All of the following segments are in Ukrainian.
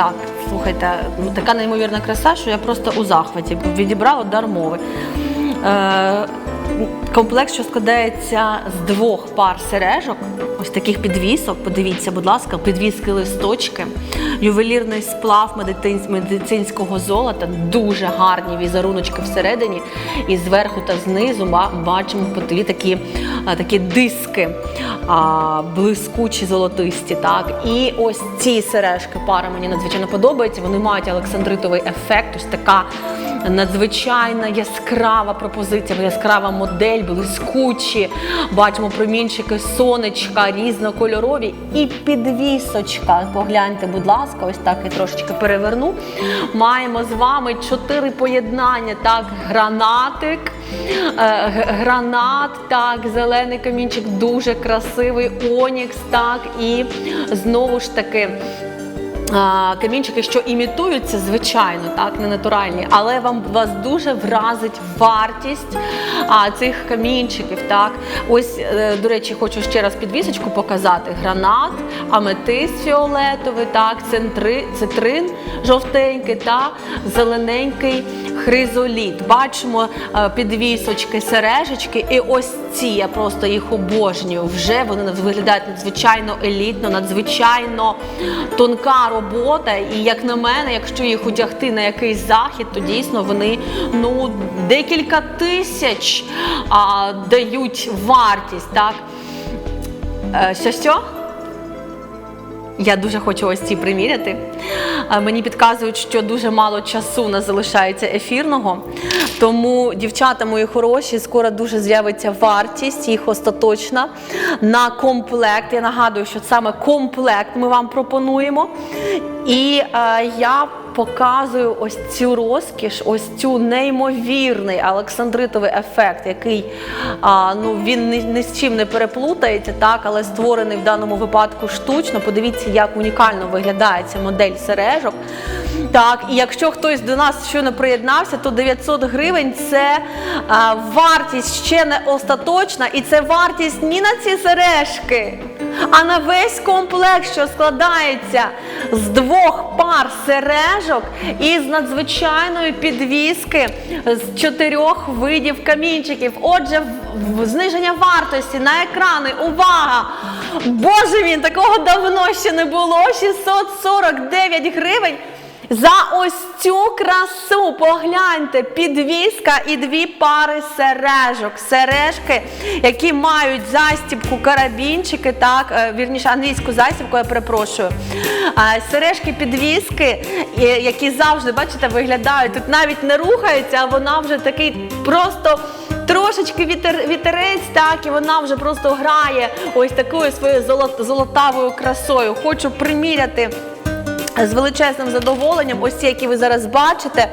Так, слухайте, така неймовірна краса, що я просто у захваті відібрала дар мови. Комплект, що складається з двох пар сережок, ось таких підвісок. Подивіться, будь ласка, підвіски листочки, ювелірний сплав медицинського золота, дуже гарні візеруночки всередині. І зверху та знизу бачимо такі, такі диски блискучі золотисті. Так? І ось ці сережки пара мені надзвичайно подобається. Вони мають олександритовий ефект, ось така надзвичайна яскрава пропозиція, яскрава модель, блискучі. Бачимо промінчики сонечка, різнокольорові і підвісочка. Погляньте, будь ласка, ось так я трошечки переверну. Маємо з вами чотири поєднання. Так, гранатик, е, гранат, так, зелений камінчик, дуже красивий, онікс, так, і знову ж таки. Камінчики, що імітуються, звичайно, так, не натуральні, але вам вас дуже вразить вартість а, цих камінчиків. Так, ось, е, до речі, хочу ще раз підвісочку показати: гранат, аметист фіолетовий, так, центри, цитрин жовтенький та зелененький хризоліт. Бачимо е, підвісочки, сережечки, і ось ці я просто їх обожнюю. Вже вони виглядають надзвичайно елітно, надзвичайно тонка робота. І як на мене, якщо їх одягти на якийсь захід, то дійсно вони ну декілька тисяч а, дають вартість. Так Е, що що? Я дуже хочу ось ці приміряти. Мені підказують, що дуже мало часу у нас залишається ефірного. Тому, дівчата мої хороші, скоро дуже з'явиться вартість, їх остаточна на комплект. Я нагадую, що саме комплект ми вам пропонуємо. І е, я показую ось цю розкіш, ось цю неймовірний олександритовий ефект, який а, ну, він ні, ні з чим не переплутається, так, але створений в даному випадку штучно. Подивіться, як унікально виглядає ця модель сережок. Так, і якщо хтось до нас щойно приєднався, то 900 гривень це а, вартість ще не остаточна, і це вартість ні на ці сережки, а на весь комплект, що складається з двох пар сережок і з надзвичайної підвіски з чотирьох видів камінчиків. Отже, зниження вартості на екрани. Увага! Боже він, такого давно ще не було. 649 гривень. За ось цю красу погляньте, підвіска і дві пари сережок. Сережки, які мають застібку карабінчики, так, е, вірніше англійську застібку, я перепрошую. Сережки підвіски, е, які завжди, бачите, виглядають. Тут навіть не рухається, а вона вже такий просто. Трошечки вітер, вітерець, так, і вона вже просто грає ось такою своєю золот- золотавою красою. Хочу приміряти з величезним задоволенням, ось ці, які ви зараз бачите.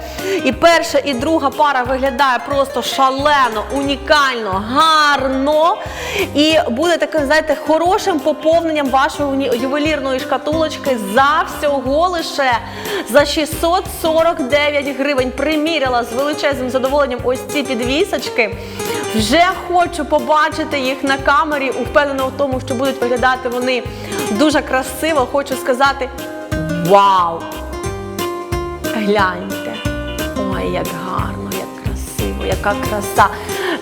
І перша, і друга пара виглядає просто шалено, унікально, гарно. І буде таким, знаєте, хорошим поповненням вашої ювелірної шкатулочки за всього лише за 649 гривень. Приміряла з величезним задоволенням ось ці підвісочки. Вже хочу побачити їх на камері. Впевнена в тому, що будуть виглядати вони дуже красиво. Хочу сказати. Вау! Гляньте! Ой, як гарно, як красиво, яка краса.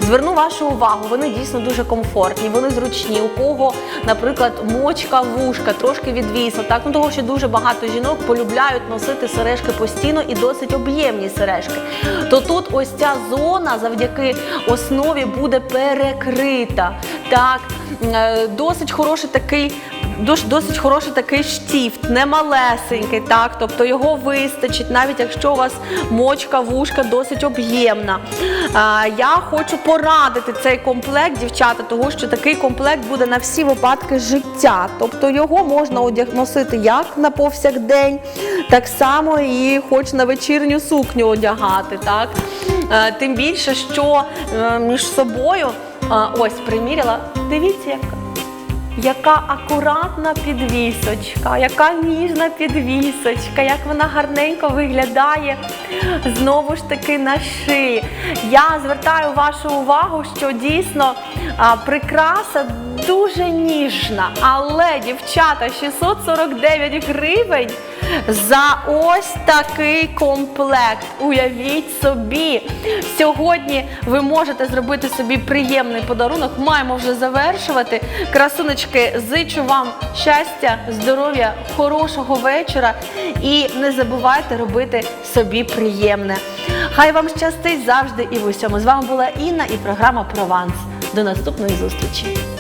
Зверну вашу увагу, вони дійсно дуже комфортні, вони зручні. У кого, наприклад, мочка вушка, трошки відвісла. Так, ну того, що дуже багато жінок полюбляють носити сережки постійно і досить об'ємні сережки. То тут ось ця зона завдяки основі буде перекрита. Так, е, досить хороший такий досить хороший такий штіфт, не малесенький, так, тобто його вистачить, навіть якщо у вас мочка, вушка досить об'ємна. Я хочу порадити цей комплект, дівчата, тому що такий комплект буде на всі випадки життя. Тобто його можна одяг носити як на повсякдень, так само і хоч на вечірню сукню одягати. Так? Е, тим більше, що е, між собою е, ось приміряла. Дивіться, яка. Яка акуратна підвісочка, яка ніжна підвісочка, як вона гарненько виглядає знову ж таки на шиї. Я звертаю вашу увагу, що дійсно прикраса дуже ніжна. Але, дівчата, 649 гривень за ось такий комплект. Уявіть собі. Сьогодні ви можете зробити собі приємний подарунок. Маємо вже завершувати. Красунечки, зичу вам щастя, здоров'я, хорошого вечора і не забувайте робити собі приємне. Хай вам щастить завжди і в усьому. З вами була Інна і програма Прованс. До наступної зустрічі.